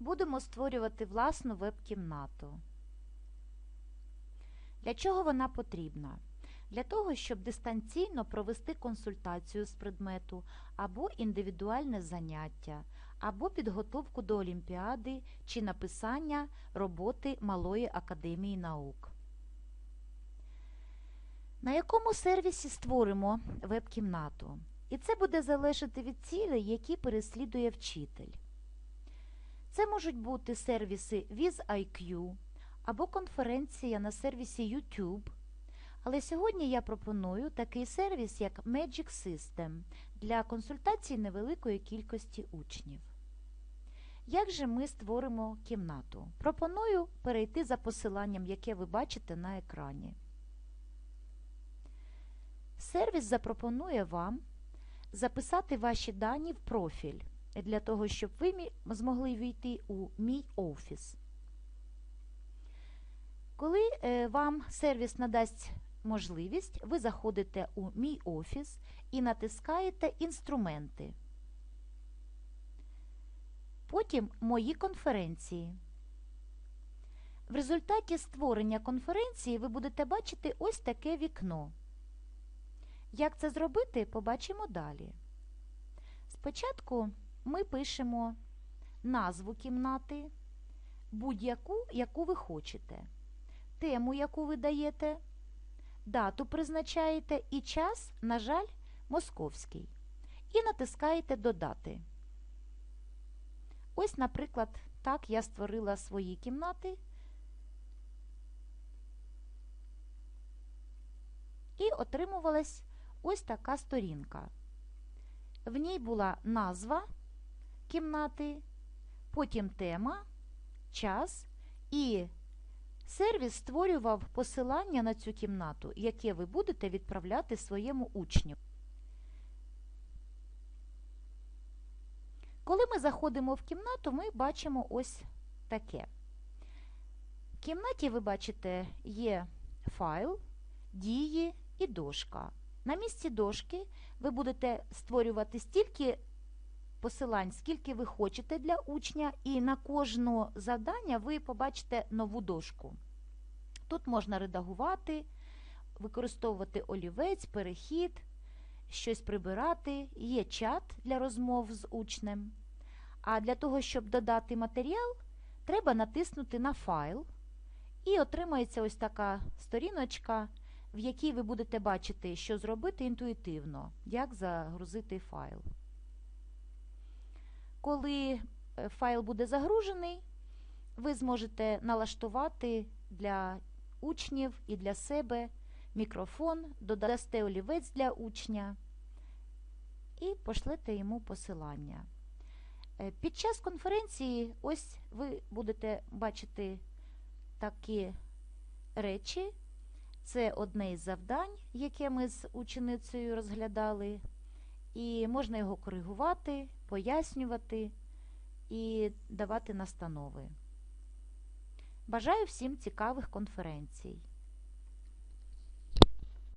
Будемо створювати власну веб-кімнату. Для чого вона потрібна? Для того, щоб дистанційно провести консультацію з предмету або індивідуальне заняття, або підготовку до олімпіади чи написання роботи Малої академії наук. На якому сервісі створимо веб-кімнату? І це буде залежати від цілей, які переслідує вчитель. Це можуть бути сервіси WizIQ або конференція на сервісі YouTube. Але сьогодні я пропоную такий сервіс, як Magic System для консультацій невеликої кількості учнів. Як же ми створимо кімнату? Пропоную перейти за посиланням, яке ви бачите на екрані. Сервіс запропонує вам записати ваші дані в профіль для того, щоб ви змогли війти у Мій офіс. Коли е, вам сервіс надасть можливість, ви заходите у Мій офіс і натискаєте Інструменти. Потім Мої конференції. В результаті створення конференції ви будете бачити ось таке вікно. Як це зробити, побачимо далі. Спочатку ми пишемо назву кімнати, будь-яку, яку ви хочете, тему, яку ви даєте, дату призначаєте і час, на жаль, московський. І натискаєте Додати. Ось, наприклад, так я створила свої кімнати. І отримувалась ось така сторінка. В ній була назва кімнати, потім тема, час і сервіс створював посилання на цю кімнату, яке ви будете відправляти своєму учню. Коли ми заходимо в кімнату, ми бачимо ось таке. В кімнаті, ви бачите, є файл, дії і дошка. На місці дошки ви будете створювати стільки посилань, скільки ви хочете для учня, і на кожне завдання ви побачите нову дошку. Тут можна редагувати, використовувати олівець, перехід, щось прибирати, є чат для розмов з учнем. А для того, щоб додати матеріал, треба натиснути на файл, і отримається ось така сторіночка в якій ви будете бачити, що зробити інтуїтивно, як загрузити файл. Коли е, файл буде загружений, ви зможете налаштувати для учнів і для себе мікрофон, додасте олівець для учня і пошлете йому посилання. Е, під час конференції ось ви будете бачити такі речі. Це одне із завдань, яке ми з ученицею розглядали, і можна його коригувати, пояснювати і давати настанови. Бажаю всім цікавих конференцій!